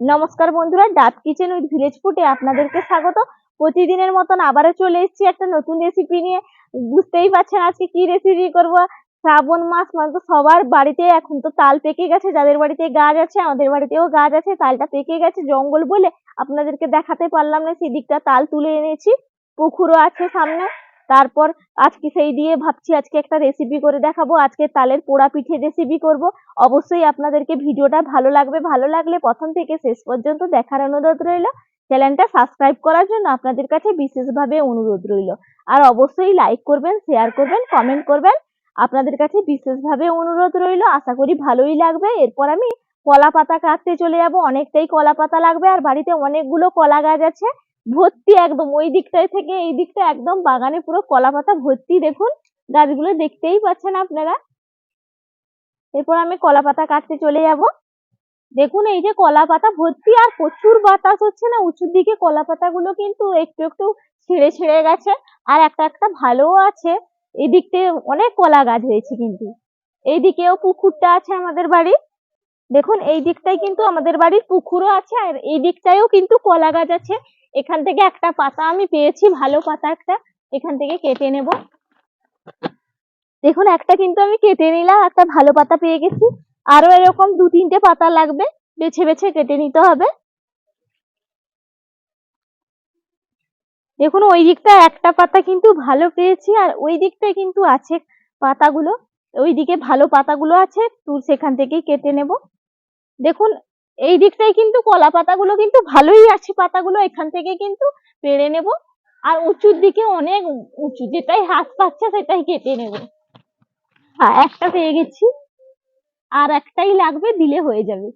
নমস্কার বন্ধুরা, ডাব কিচেন উইথ ভিলেজ ফুটে আপনাদেরকে স্বাগত। প্রতিদিনের মতন আবারও চলে এসেছি একটা নতুন রেসিপি নিয়ে। বুঝতেই পারছেন আজকে কি রেসিপি করব। শ্রাবণ মাস মানে তো সবার বাড়িতে এখন তো তাল পেকে গেছে, যাদের বাড়িতে গাছ আছে, আমাদের বাড়িতেও গাছ আছে, তালটা পেকে গেছে জঙ্গল বলে আপনাদেরকে দেখাতে পারলাম না, সেদিকটা তাল তুলে এনেছি। পুকুরও আছে সামনে। তারপর আজকে সেই দিয়ে ভাবছি আজকে একটা রেসিপি করে দেখাবো। আজকে তালের পোড়া পিঠে রেসিপি করব। অবশ্যই আপনাদেরকে ভিডিওটা ভালো লাগবে। ভালো লাগলে প্রথম থেকে শেষ পর্যন্ত দেখার অনুরোধ রইল। চ্যানেলটা সাবস্ক্রাইব করার জন্য আপনাদের কাছে বিশেষভাবে অনুরোধ রইল। আর অবশ্যই লাইক করবেন শেয়ার করবেন কমেন্ট করবেন। আপনাদের কাছে বিশেষভাবে অনুরোধ রইল। আশা করি ভালোই লাগবে। এরপর আমি কলা পাতা কাটতে চলে যাব। অনেকটাই কলা পাতা লাগবে। আর বাড়িতে অনেকগুলো কলা গাছ আছে। ভর্তি একদম, ওই দিকটায় থেকে এই দিকটা একদম, বাগানে পুরো কলা পাতা ভর্তি দেখুন। গাছগুলো দেখতেই পাচ্ছেন আপনারা। এরপর আমি কলা পাতা কাটতে চলে যাব। দেখুন, এই যে কলা পাতা ভর্তি, আর প্রচুর বাতাস হচ্ছে না? উঁচুর দিকে কলা পাতাগুলো কিন্তু একটু একটু ছিঁড়ে ছিঁড়ে গেছে, আর একটা একটা ভালোও আছে। এই দিকতে অনেক কলা গাছ হয়েছে কিন্তু। এই দিকেও পুকুরটা আছে আমাদের বাড়ি। দেখুন, এই দিকটায় কিন্তু আমাদের বাড়ির পুকুরও আছে, আর এই দিকটায়ও কিন্তু কলা গাছ আছে। এখান থেকে একটা পাতা আমি পেয়েছি, ভালো পাতা একটা। এখান থেকে কেটে নেব। দেখুন, একটা কিন্তু আমি কেটে নিলাম, একটা ভালো পাতা পেয়ে গেছি। আরও এরকম দু তিনটে পাতা লাগবে, বেছে বেছে কেটে নিতে হবে। দেখুন, ওই দিকটা একটা পাতা কিন্তু ভালো পেয়েছি, আর ওই দিকটায় কিন্তু আছে পাতাগুলো। ওই দিকে ভালো পাতাগুলো আছে তো সেখান থেকেই কেটে নেব। দেখুন এই দিকটায় কিন্তু কলা পাতাগুলো কিন্তু ভালোই আছে, পাতাগুলো এখান থেকে কিন্তু পেড়ে নেব। আর উঁচুর দিকে অনেক উঁচু, যেটাই হাত পাচ্ছে সেটাই কেটে নেব। হ্যাঁ একটা পেয়ে গেছি। আর একটাই লাগবে, দিলে হয়ে যাবে।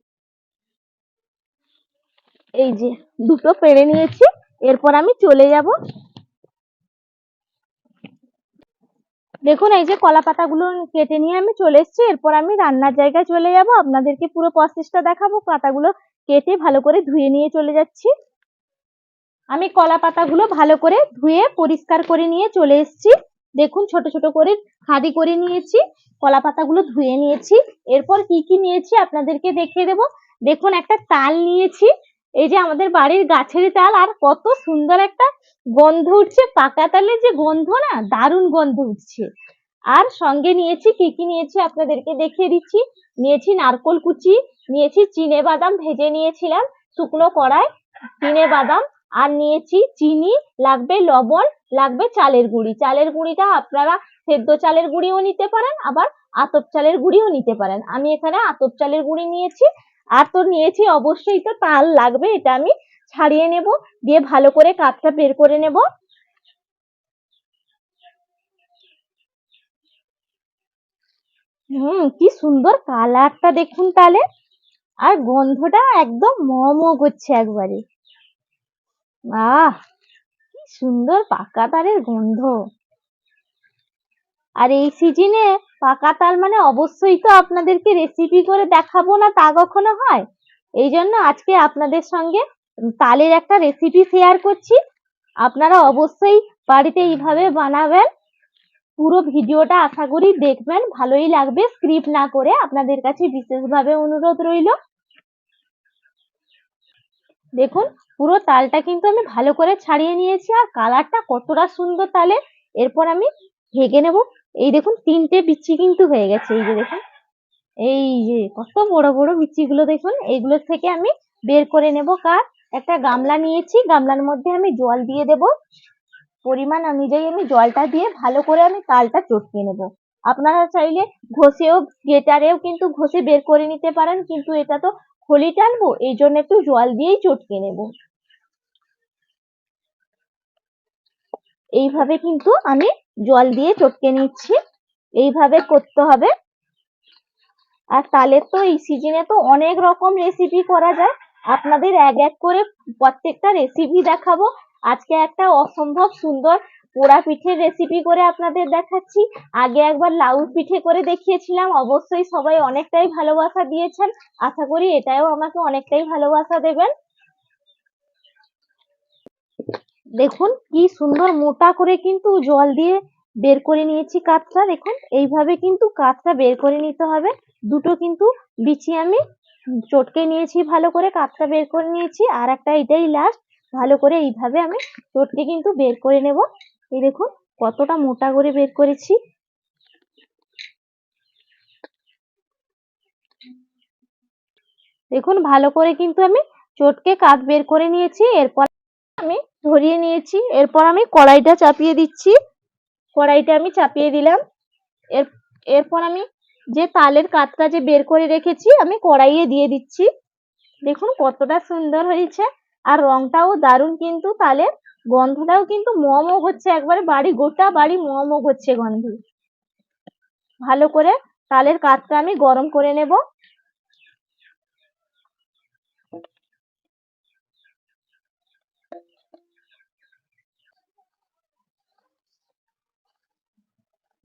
এই যে, দুটো পেড়ে নিয়েছি। এরপর আমি চলে যাব। দেখুন, এই যে কলা পাতাগুলো কেটে নিয়ে আমি চলে এসেছি, এরপর আমি রান্নার জায়গায় চলে যাব। আপনাদেরকে পুরো প্রসেসটা দেখাবো, পাতাগুলো কেটে ভালো করে ধুয়ে নিয়ে চলে যাচ্ছি। আমি কলা পাতাগুলো ভালো করে ধুয়ে পরিষ্কার করে নিয়ে চলে এসেছি। দেখুন, ছোট ছোট করে খাদি করে নিয়েছি, কলা পাতাগুলো ধুয়ে নিয়েছি। এরপর কি কি নিয়েছি আপনাদেরকে দেখিয়ে দেব। দেখুন, একটা তাল নিয়েছি এই যে আমাদের বাড়ির গাছের তাল আর কত সুন্দর একটা গন্ধ উঠছে, পাকা তালের যে গন্ধ না, দারুণ গন্ধ উঠছে। আর সঙ্গে নিয়েছি, কি কি নিয়েছি আপনাদেরকে দেখিয়ে দিচ্ছি। নিয়েছি নারকোল কুচি, নিয়েছি চিনে বাদাম ভেজে নিয়েছিলাম শুকনো কড়াই, চিনে বাদাম, আর নিয়েছি চিনি, লাগবে লবণ, লাগবে চালের গুঁড়ি। চালের গুঁড়িটা আপনারা সেদ্ধ চালের গুঁড়িও নিতে পারেন, আবার আতপ চালের গুঁড়িও নিতে পারেন। আমি এখানে আতপ চালের গুঁড়ি নিয়েছি আর তো নিয়েছি, অবশ্যই তো তাল লাগবে, এটা আমি ছাড়িয়ে নেব, দিয়ে ভালো করে কাপটা বের করে নেব। হুম, কি সুন্দর কালারটা দেখুন তাহলে আর গন্ধটা একদম ম ম করছে একবারে। আহ কি সুন্দর পাকা তালের গন্ধ। আর এই সিজনে পাকা তাল মানে অবশ্যই তো আপনাদেরকে রেসিপি করে দেখাবো না তা কখনো হয়। এই জন্য আজকে আপনাদের সঙ্গে তালের একটা রেসিপি শেয়ার করছি। আপনারা অবশ্যই বাড়িতে এইভাবে বানাবেন। পুরো ভিডিওটা আশা করি দেখবেন, ভালোই লাগবে। স্ক্রিপ্ট না করে আপনাদের কাছে বিশেষভাবে অনুরোধ রইল। দেখুন, পুরো তালটা কিন্তু আমি ভালো করে ছাড়িয়ে নিয়েছি আর কালারটা কতটা সুন্দর তালে এরপর আমি ভেঙে নেব। এই দেখুন, তিনটে বিচি কিন্তু হয়ে গেছে, এই যে দেখুন। এই যে কত বড় বড় বিচিগুলো দেখুন এইগুলো থেকে আমি বের করে নেব। কার? একটা গামলা নিয়েছি, গামলার মধ্যে আমি জল দিয়ে দেব। পরিমাণ অনুযায়ী আমি জলটা দিয়ে ভালো করে আমি তালটা চটকে নেব। আপনারা চাইলে ঘষেও গেটারেও কিন্তু ঘষে বের করে নিতে পারেন, কিন্তু এটা তো খলি টানবো, এই জন্য একটু জল দিয়েই চটকে নেব। এইভাবে কিন্তু আমি জল দিয়ে চটকে নিচ্ছি। এইভাবে করতে হবে। আর তালের তো এই সিজনে তো অনেক রকম রেসিপি করা যায়। আপনাদের এক এক করে প্রত্যেকটা রেসিপি দেখাবো। আজকে একটা অসম্ভব সুন্দর পোড়া পিঠের রেসিপি করে আপনাদের দেখাচ্ছি। আগে একবার লাউ পিঠে করে দেখিয়েছিলাম। অবশ্যই সবাই অনেকটাই ভালোবাসা দিয়েছেন। আশা করি এটাও আমাকে অনেকটাই ভালোবাসা দেবেন। দেখুন কি সুন্দর মোটা করে কিন্তু জল দিয়ে বের করে নিয়েছি কাঠটা দেখুন, এইভাবে কিন্তু কাঠটা বের করে নিতে হবে। দুটো কিন্তু বিচি আমি চটকে নিয়েছি ভালো করে কাপটা বের করে নিয়েছি। আর একটা এটাই লাস্ট ভালো করে এইভাবে আমি চটকে কিন্তু বের করে নেব। এই দেখুন, কতটা মোটা করে বের করেছি। দেখুন, ভালো করে কিন্তু আমি চটকে কাত বের করে নিয়েছি। এরপর আমি ধরিয়ে নিয়েছি। এরপর আমি কড়াইটা চাপিয়ে দিচ্ছি। কড়াইটা আমি চাপিয়ে দিলাম। এর, এরপর আমি যে তালের কাতটা যে বের করে রেখেছি, আমি কড়াইয়ে দিয়ে দিচ্ছি। দেখুন কতটা সুন্দর হয়েছে। আর রংটাও দারুণ কিন্তু তালের। গন্ধটাও কিন্তু মমো হচ্ছে একবারে, বাড়ি, গোটা বাড়ি মমো হচ্ছে গন্ধ। ভালো করে তালের কাতটা আমি গরম করে নেব।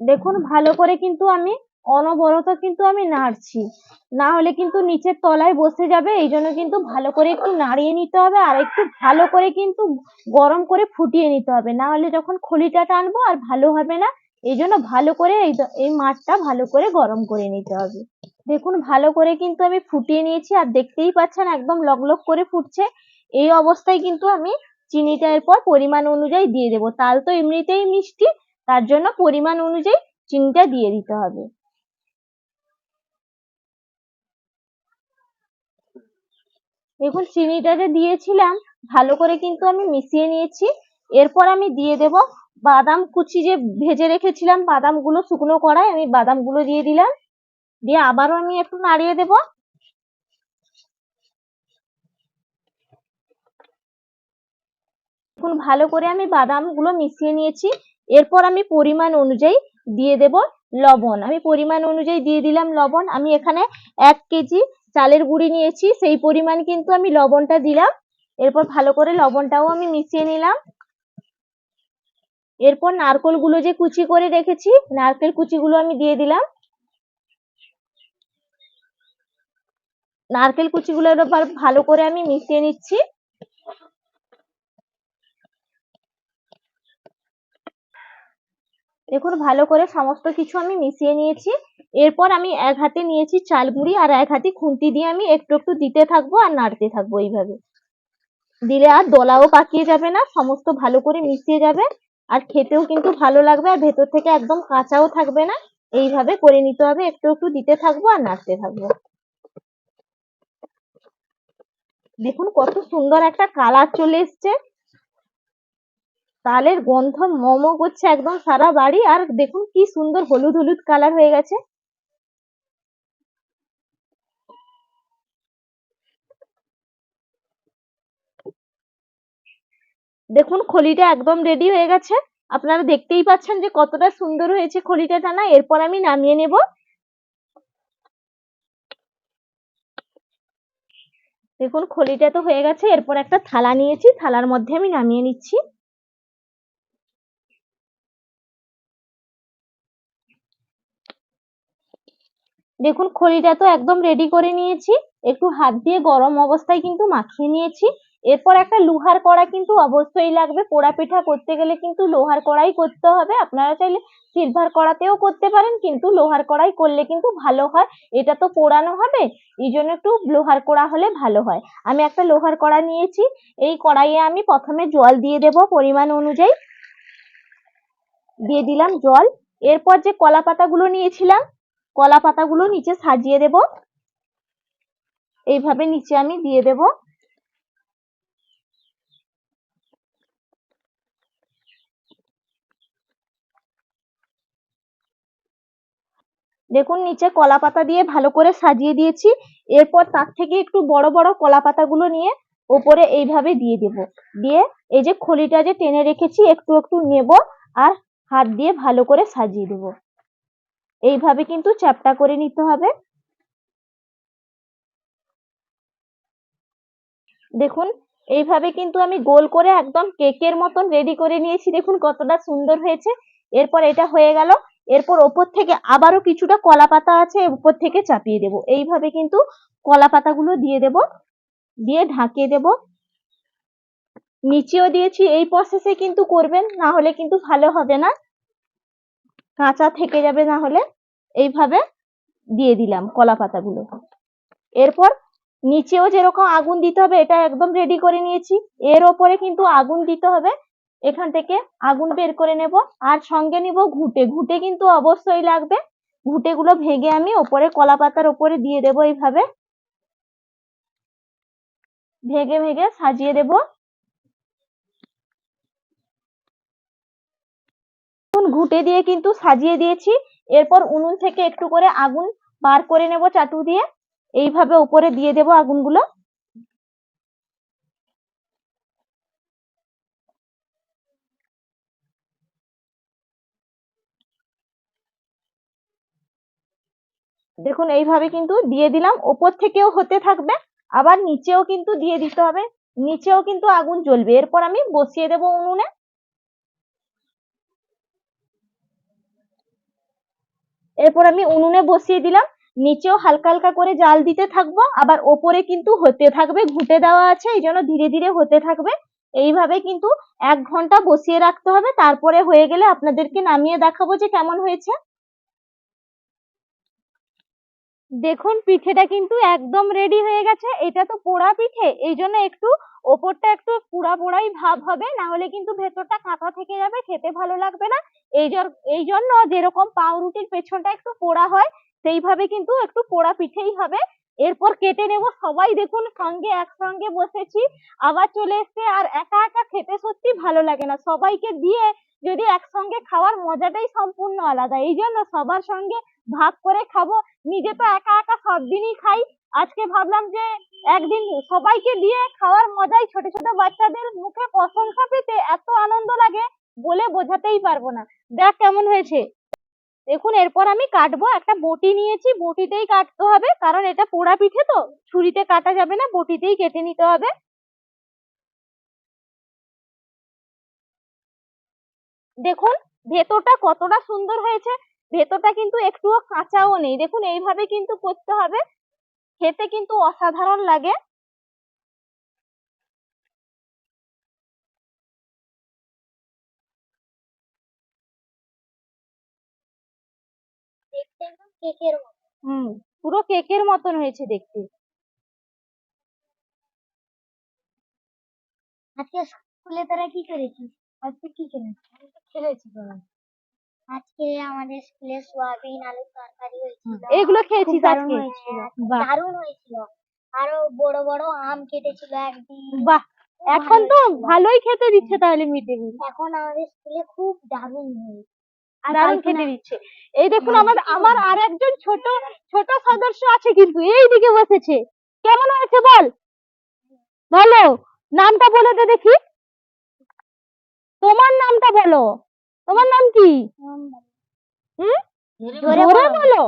দেখুন, ভালো করে কিন্তু আমি, অনবরত কিন্তু আমি নাড়ছি। না হলে কিন্তু নিচের তলায় বসে যাবে, এই জন্য কিন্তু ভালো করে একটু নাড়িয়ে নিতে হবে আর একটু ভালো করে কিন্তু গরম করে ফুটিয়ে নিতে হবে। না হলে যখন খলিটা টানবো আর ভালো হবে না, এই জন্য ভালো করে এই মাছটা ভালো করে গরম করে নিতে হবে। দেখুন, ভালো করে কিন্তু আমি ফুটিয়ে নিয়েছি আর দেখতেই পাচ্ছেন একদম লগলগ করে ফুটছে। এই অবস্থায় কিন্তু আমি চিনিটা এরপর পরিমাণ অনুযায়ী দিয়ে দেবো। তাল তো এমনিতেই মিষ্টি তার জন্য পরিমাণ অনুযায়ী চিনিটা দিয়ে দিতে হবে। দেখুন, চিনিটা যে দিয়েছিলাম, ভালো করে কিন্তু আমি মিশিয়ে নিয়েছি। এরপর আমি দিয়ে দেব বাদাম কুচি যে ভেজে রেখেছিলাম, বাদামগুলো শুকনো কড়াই, আমি বাদামগুলো দিয়ে দিলাম। দিয়ে আবারও আমি একটু নাড়িয়ে দেব। এখন ভালো করে আমি বাদামগুলো মিশিয়ে নিয়েছি। এরপর আমি পরিমাণ অনুযায়ী দিয়ে দেব লবণ। আমি পরিমাণ অনুযায়ী দিয়ে দিলাম লবণ। আমি এখানে এক কেজি চালের গুঁড়ি নিয়েছি। সেই পরিমাণ কিন্তু আমি লবণটা দিলাম। এরপর ভালো করে লবণটাও আমি মিশিয়ে নিলাম। এরপর নারকোলগুলো যে কুচি করে রেখেছি, নারকেল কুচিগুলো আমি দিয়ে দিলাম। নারকেল কুচিগুলো এবার ভালো করে আমি মিশিয়ে নিচ্ছি। দেখুন, ভালো করে সমস্ত কিছু আমি মিশিয়ে নিয়েছি। এরপর আমি এক হাতে নিয়েছি চাল গুঁড়ি আর এক হাতে খুন্তি দিয়ে আমি একটু একটু দিতে থাকব আর নাড়তে থাকব এইভাবে। দিলে আর দলাও পাকিয়ে যাবে না, সমস্ত ভালো করে মিশিয়ে যাবে আর খেতেও কিন্তু ভালো লাগবে আর ভেতর থেকে একদম কাঁচাও থাকবে না। এইভাবে করে নিতে হবে, একটু একটু দিতে থাকব আর নাড়তে থাকব। দেখুন, কত সুন্দর একটা কালার চলে এসছে। তালের গন্ধ মোমো করছে একদম সারা বাড়ি, আর দেখুন কি সুন্দর হলুদ হলুদ কালার হয়ে গেছে। দেখুন খলিটা একদম রেডি হয়ে গেছে। আপনারা দেখতেই পাচ্ছেন যে কতটা সুন্দর হয়েছে খলিটা টানা। এরপর আমি নামিয়ে নেব। দেখুন খলিটা তো হয়ে গেছে। এরপর একটা থালা নিয়েছি। থালার মধ্যে আমি নামিয়ে নিচ্ছি। দেখুন, খড়িটা তো একদম রেডি করে নিয়েছি। একটু হাত দিয়ে গরম অবস্থায় কিন্তু মাখিয়ে নিয়েছি। এরপর একটা লোহার কড়া কিন্তু অবশ্যই লাগবে। পোড়া পিঠা করতে গেলে কিন্তু লোহার কড়াই করতে হবে। আপনারা চাইলে সিলভার কড়াতেও করতে পারেন, কিন্তু লোহার কড়াই করলে কিন্তু ভালো হয়। এটা তো পোড়ানো হবে, এই জন্য একটু লোহার কড়া হলে ভালো হয়। আমি একটা লোহার কড়া নিয়েছি। এই কড়াইয়ে আমি প্রথমে জল দিয়ে দেব পরিমাণ অনুযায়ী। দিয়ে দিলাম জল। এরপর যে কলা পাতাগুলো নিয়েছিলাম কলা পাতাগুলো নিচে সাজিয়ে দেব। এইভাবে নিচে আমি দিয়ে দেব। দেখুন, নিচে কলা পাতা দিয়ে ভালো করে সাজিয়ে দিয়েছি। এরপর তার থেকে একটু বড় বড় কলা পাতাগুলো নিয়ে ওপরে এইভাবে দিয়ে দেব। দিয়ে এই যে খলিটা যে টেনে রেখেছি, একটু একটু নেব আর হাত দিয়ে ভালো করে সাজিয়ে দেব। এইভাবে কিন্তু চ্যাপটা করে নিতে হবে। দেখুন, এইভাবে কিন্তু আমি গোল করে একদম কেকের মতন রেডি করে নিয়েছি। দেখুন কতটা সুন্দর হয়েছে। এরপর এটা হয়ে গেল। এরপর ওপর থেকে আবারও কিছুটা কলা পাতা আছে উপর থেকে চাপিয়ে দেব। এইভাবে কিন্তু কলা পাতাগুলো দিয়ে দেব, দিয়ে ঢাকিয়ে দেব। নিচেও দিয়েছি, এই প্রসেসে কিন্তু করবেন, না হলে কিন্তু ভালো হবে না। কাঁচা থেকে যাবে না হলে। এইভাবে দিয়ে দিলাম কলা পাতাগুলো। এরপর নিচেও যেরকম আগুন দিতে হবে, এটা একদম রেডি করে নিয়েছি। এর ওপরে কিন্তু আগুন দিতে হবে। এখান থেকে আগুন বের করে নেব। আর সঙ্গে নিব ঘুঁটে। ঘুঁটে কিন্তু অবশ্যই লাগবে। ঘুঁটেগুলো ভেঙে আমি ওপরে কলা পাতার ওপরে দিয়ে দেবো এইভাবে। ভেঙে ভেঙে সাজিয়ে দেব। ঘুঁটে দিয়ে কিন্তু সাজিয়ে দিয়েছি। এরপর উনুন থেকে একটু করে আগুন বার করে নেব চাটু দিয়ে। এইভাবে উপরে দিয়ে দেব আগুনগুলো। দেখুন, এইভাবে কিন্তু দিয়ে দিলাম। ওপর থেকেও হতে থাকবে, আবার নিচেও কিন্তু দিয়ে দিতে হবে। নিচেও কিন্তু আগুন জ্বলবে। এরপর আমি বসিয়ে দেব উনুনে। এরপর আমি উনুনে বসিয়ে দিলাম, নিচেও হালকা হালকা করে জাল দিতে থাকব, আবার ওপরে কিন্তু হতে থাকবে, ঘুটে দেওয়া আছে, এই জন্য ধীরে ধীরে হতে থাকবে। এইভাবে কিন্তু এক ঘণ্টা বসিয়ে রাখতে হবে, তারপরে হয়ে গেলে আপনাদেরকে নামিয়ে দেখাবো যে কেমন হয়েছে। দেখুন, পিঠেটা কিন্তু একদম রেডি হয়ে গেছে। এটা তো পোড়া পিঠে এই জন্য একটু ওপরটা একটু পোড়া পোড়াই ভাব হবে না হলে কিন্তু ভেতরটা কাঁচা থেকে যাবে, খেতে ভালো লাগবে না। এই এই জন্য যেরকম পাউরুটির পেছনটা একটু পোড়া হয়, সেইভাবে কিন্তু একটু পোড়া পিঠেই হবে। এরপর কেটে নেব সবাই দেখুন, সঙ্গে একসঙ্গে বসেছি। আবার চলে এসছে, আর একা একা খেতে সত্যি ভালো লাগে না। সবাইকে দিয়ে যদি একসঙ্গে খাওয়ার মজাটাই সম্পূর্ণ আলাদা। এই জন্য সবার সঙ্গে ভাগ করে খাব। নিজে তো একা একা সব দিনই খাই। আজকে ভাবলাম যে একদিন সবাইকে দিয়ে খাওয়ার মজাই ছোট ছোট বাচ্চাদের মুখে প্রশংসা পেতে এত আনন্দ লাগে বলে বোঝাতেই পারব না। দেখ কেমন হয়েছে। দেখুন, এরপর আমি কাটবো। একটা বটি নিয়েছি। বটিতেই কাটতে হবে। কারণ এটা পোড়া পিঠে তো। ছুরিতে কাটা যাবে না। বটিতেই কেটে নিতে হবে। দেখুন ভেতরটা কতটা সুন্দর হয়েছে ভেতরটা কিন্তু একটুও কাঁচাও নেই। দেখুন এইভাবে কিন্তু করতে হবে। খেতে কিন্তু অসাধারণ লাগে। কেকের হুম পুরো কেকের মতন হয়েছে দেখতে। আজকে স্কুলে তোরা কি করেছিস আজকে কি খেলেছি? তোরা আজকে আমাদের স্কুলে সোয়াবিন আলুর তরকারি হয়েছিল। এগুলো দারুণ আজকে? দারুণ হয়েছিল। আরও বড় বড় আম কেটেছিল একদিন। বাহ এখন তো ভালোই খেতে দিচ্ছে তাহলে মিড ডে মিল এখন আমাদের স্কুলে খুব দারুণ হয়েছে। দারুণ খেতে দিচ্ছে। এই দেখুন হ্যাঁ। আমার আমার আর একজন ছোট ছোট সদস্য আছে কিন্তু এই দিকে বসেছে। কেমন হয়েছে বল? বলো নামটা বলে দে দেখি। তোমার নামটা বলো। তোমার নাম কি? হুম? জোরে জোরে বলো। বলো।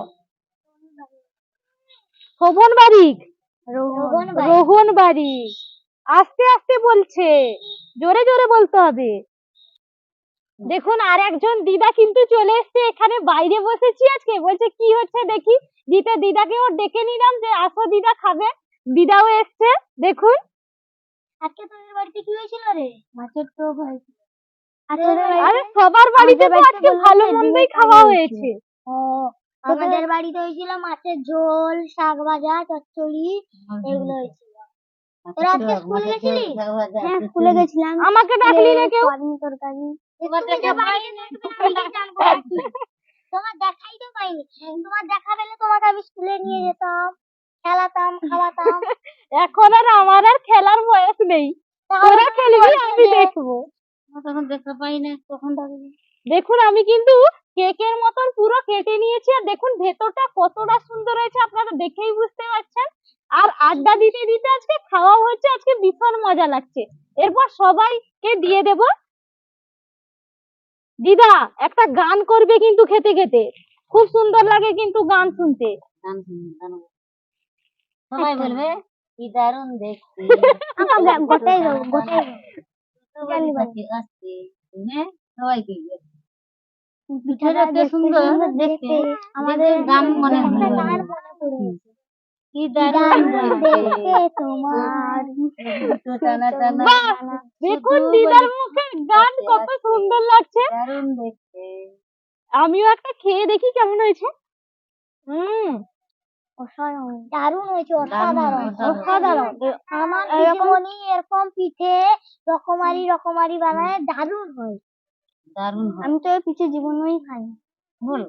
শোভন বারিক। রোহন বারিক। আস্তে আস্তে বলছে। জোরে জোরে বলতে হবে। দেখুন আর একজন দিদা কিন্তু চলে এসেছে এখানে বাইরে বসেছি আজকে। বলছে কি হচ্ছে দেখি? দিতে ওর ডেকে নিলাম যে আসো দিদা খাবে। দিদাও এসছে দেখুন। আজকে তোদের বাড়িতে কি হয়েছিল রে? মাছের টোপ হয়েছিল আরে সবার বাড়িতে তো আজকে ভালো মন্দই খাওয়া হয়েছে। আমাদের বাড়িতে হয়েছিল মাছের ঝোল শাক ভাজা চচ্চড়ি এগুলো হয়েছিল। তোরা আজকে স্কুলে গেছিলি? হ্যাঁ স্কুলে গেছিলাম। আমাকে ডাকলি না কেউ? তরকারি? তোমার দেখাই তো পাইনি। তোমার দেখা পেলে তোমাকে আমি স্কুলে নিয়ে যেতাম। খেলাতাম খাওয়াতাম। এখন আর আমার আর খেলার বয়স নেই। তোরা খেলবি আমি দেখব। তখন দেখতে পাই না কখন ডাকবি দেখুন আমি কিন্তু কেকের মতন পুরো কেটে নিয়েছি আর দেখুন ভেতরটা কতটা সুন্দর হয়েছে আপনারা দেখেই বুঝতে পারছেন। আর আড্ডা দিতে দিতে আজকে খাওয়া হচ্ছে আজকে ভীষণ মজা লাগছে। এরপর সবাইকে দিয়ে দেব। দিদা একটা গান করবে কিন্তু খেতে খেতে। খুব সুন্দর লাগে কিন্তু গান শুনতে। সবাই বলবে কি দারুণ দেখতে। গোটাই গোটাই জানি সবাই করবে পিঠাটা এত সুন্দর দেখতে আমাদের গান মনে হয়। গান মনে পড়েছে কি দারুণ দেখতে তোমার? টানা টানা দেখুন দিদার মুখে গান কত সুন্দর লাগছে। দারুণ দেখতে। আমিও একটা খেয়ে দেখি কেমন হয়েছে। হুম। দারুণ হয়েছে অসাধারণ অসাধারণ। অসাধারণ। আমার পিসিমণি এরকম পিঠে রকমারি রকমারি বানায় দারুণ হয়। দারুণ আমি তো পিঠে জীবনেই খাই বল।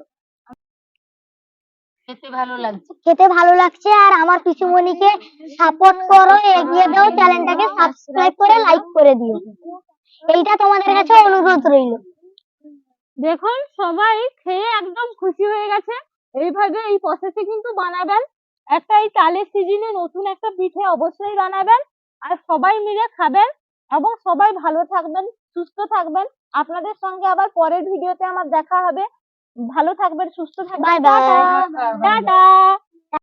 খেতে ভালো লাগছে। খেতে ভালো লাগছে আর আমার পিসিমণিকে সাপোর্ট করো এগিয়ে দাও চ্যানেলটাকে সাবস্ক্রাইব করে লাইক করে দিও। এইটা তোমাদের কাছে অনুরোধ রইল। দেখুন সবাই খেয়ে একদম খুশি হয়ে গেছে। এইভাবে এই প্রসেসে কিন্তু বানাবেন। একটা এই চালের সিজনে নতুন একটা পিঠে অবশ্যই বানাবেন আর সবাই মিলে খাবেন এবং সবাই ভালো থাকবেন সুস্থ থাকবেন। আপনাদের সঙ্গে আবার পরের ভিডিওতে আমার দেখা হবে। ভালো থাকবেন সুস্থ থাকবেন। Bye bye. টাটা টাটা।